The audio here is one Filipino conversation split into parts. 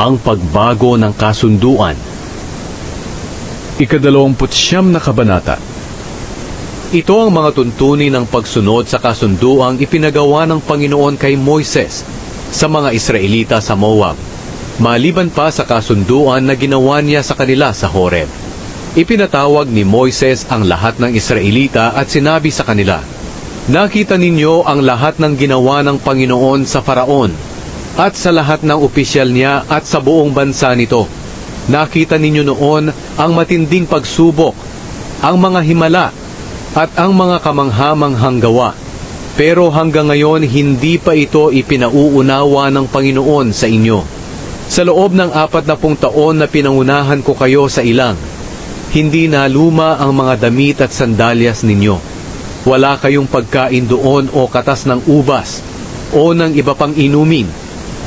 ang pagbago ng kasunduan. Ikadalawamput siyam na kabanata. Ito ang mga tuntunin ng pagsunod sa kasunduang ipinagawa ng Panginoon kay Moises sa mga Israelita sa Moab, maliban pa sa kasunduan na ginawa niya sa kanila sa Horeb. Ipinatawag ni Moises ang lahat ng Israelita at sinabi sa kanila, Nakita ninyo ang lahat ng ginawa ng Panginoon sa Faraon at sa lahat ng opisyal niya at sa buong bansa nito. Nakita ninyo noon ang matinding pagsubok, ang mga himala, at ang mga kamanghamanghang gawa. Pero hanggang ngayon hindi pa ito ipinauunawa ng Panginoon sa inyo. Sa loob ng apat na pung taon na pinangunahan ko kayo sa ilang, hindi na luma ang mga damit at sandalyas ninyo. Wala kayong pagkain doon o katas ng ubas o ng iba pang inumin.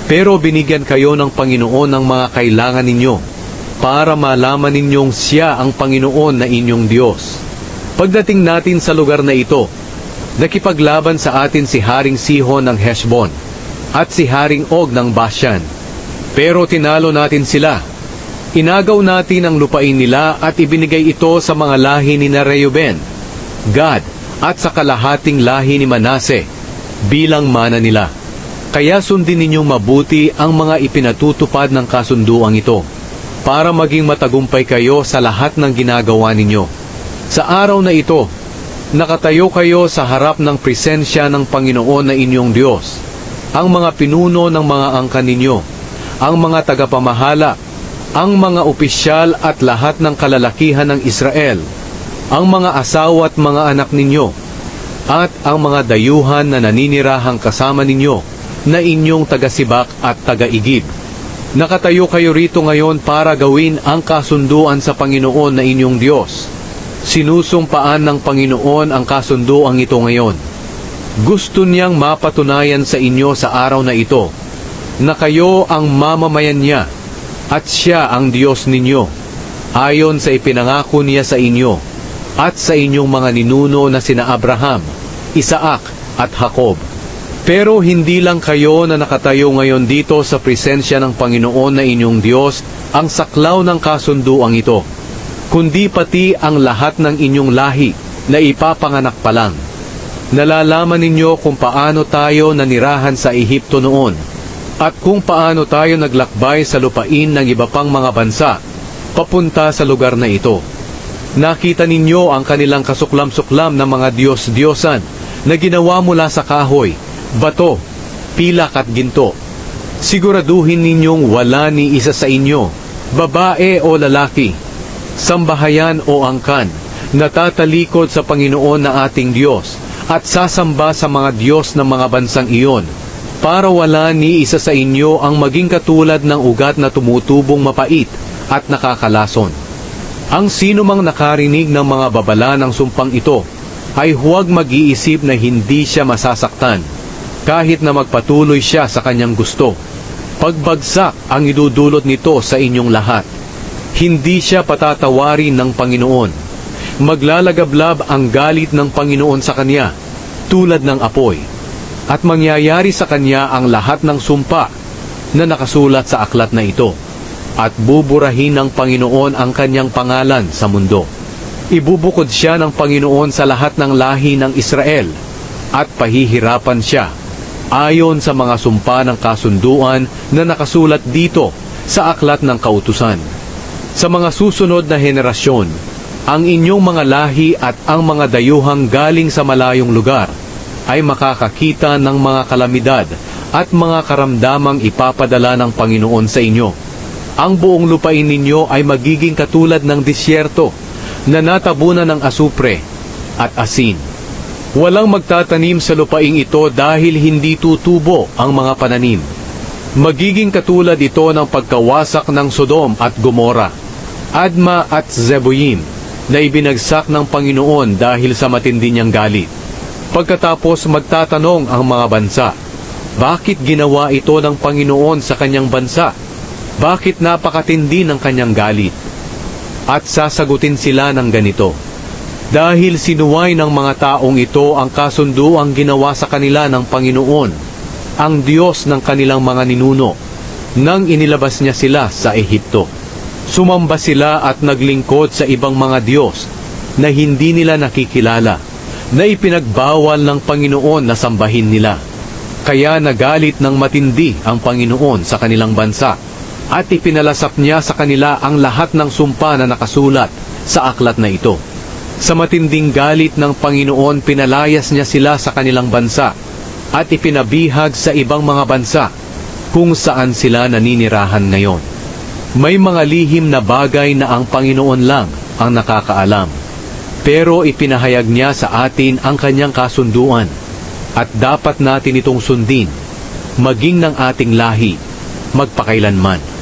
Pero binigyan kayo ng Panginoon ng mga kailangan ninyo para malaman ninyong siya ang Panginoon na inyong Diyos. Pagdating natin sa lugar na ito, nakipaglaban sa atin si Haring Sihon ng Heshbon at si Haring Og ng Bashan. Pero tinalo natin sila. Inagaw natin ang lupain nila at ibinigay ito sa mga lahi ni na Reuben, Gad at sa kalahating lahi ni Manase bilang mana nila. Kaya sundin ninyong mabuti ang mga ipinatutupad ng kasunduang ito para maging matagumpay kayo sa lahat ng ginagawa ninyo. Sa araw na ito, nakatayo kayo sa harap ng presensya ng Panginoon na inyong Diyos, ang mga pinuno ng mga angkan ninyo, ang mga tagapamahala, ang mga opisyal at lahat ng kalalakihan ng Israel, ang mga asawa at mga anak ninyo, at ang mga dayuhan na naninirahang kasama ninyo na inyong tagasibak at tagaigib. Nakatayo kayo rito ngayon para gawin ang kasunduan sa Panginoon na inyong Diyos. Sinusumpaan ng Panginoon ang kasunduang ito ngayon. Gusto niyang mapatunayan sa inyo sa araw na ito na kayo ang mamamayan niya at siya ang Diyos ninyo ayon sa ipinangako niya sa inyo at sa inyong mga ninuno na sina Abraham, Isaac at Jacob. Pero hindi lang kayo na nakatayo ngayon dito sa presensya ng Panginoon na inyong Diyos ang saklaw ng kasunduang ito, kundi pati ang lahat ng inyong lahi na ipapanganak pa lang. Nalalaman ninyo kung paano tayo nanirahan sa Ehipto noon at kung paano tayo naglakbay sa lupain ng iba pang mga bansa papunta sa lugar na ito. Nakita ninyo ang kanilang kasuklam-suklam na mga Diyos-Diyosan na ginawa mula sa kahoy, bato, pilak at ginto. Siguraduhin ninyong wala ni isa sa inyo, babae o lalaki, sambahayan o angkan, natatalikod sa Panginoon na ating Diyos at sasamba sa mga Diyos ng mga bansang iyon, para wala ni isa sa inyo ang maging katulad ng ugat na tumutubong mapait at nakakalason. Ang sino mang nakarinig ng mga babala ng sumpang ito ay huwag mag-iisip na hindi siya masasaktan kahit na magpatuloy siya sa kanyang gusto. Pagbagsak ang idudulot nito sa inyong lahat. Hindi siya patatawarin ng Panginoon. Maglalagablab ang galit ng Panginoon sa kanya, tulad ng apoy. At mangyayari sa kanya ang lahat ng sumpa na nakasulat sa aklat na ito. At buburahin ng Panginoon ang kanyang pangalan sa mundo. Ibubukod siya ng Panginoon sa lahat ng lahi ng Israel at pahihirapan siya ayon sa mga sumpa ng kasunduan na nakasulat dito sa aklat ng kautusan. Sa mga susunod na henerasyon, ang inyong mga lahi at ang mga dayuhang galing sa malayong lugar ay makakakita ng mga kalamidad at mga karamdamang ipapadala ng Panginoon sa inyo. Ang buong lupain ninyo ay magiging katulad ng disyerto na natabunan ng asupre at asin. Walang magtatanim sa lupaing ito dahil hindi tutubo ang mga pananim. Magiging katulad ito ng pagkawasak ng Sodom at Gomora, Adma at Zeboyim, na ibinagsak ng Panginoon dahil sa matindi niyang galit. Pagkatapos magtatanong ang mga bansa, bakit ginawa ito ng Panginoon sa kanyang bansa? Bakit napakatindi ng kanyang galit? At sasagutin sila ng ganito, dahil sinuway ng mga taong ito ang kasunduang ginawa sa kanila ng Panginoon, ang Diyos ng kanilang mga ninuno, nang inilabas niya sila sa Ehipto. Sumamba sila at naglingkod sa ibang mga Diyos na hindi nila nakikilala, na ipinagbawal ng Panginoon na sambahin nila. Kaya nagalit ng matindi ang Panginoon sa kanilang bansa at ipinalasap niya sa kanila ang lahat ng sumpa na nakasulat sa aklat na ito. Sa matinding galit ng Panginoon, pinalayas niya sila sa kanilang bansa at ipinabihag sa ibang mga bansa kung saan sila naninirahan ngayon. May mga lihim na bagay na ang Panginoon lang ang nakakaalam. Pero ipinahayag niya sa atin ang kanyang kasunduan at dapat natin itong sundin, maging ng ating lahi, magpakailanman.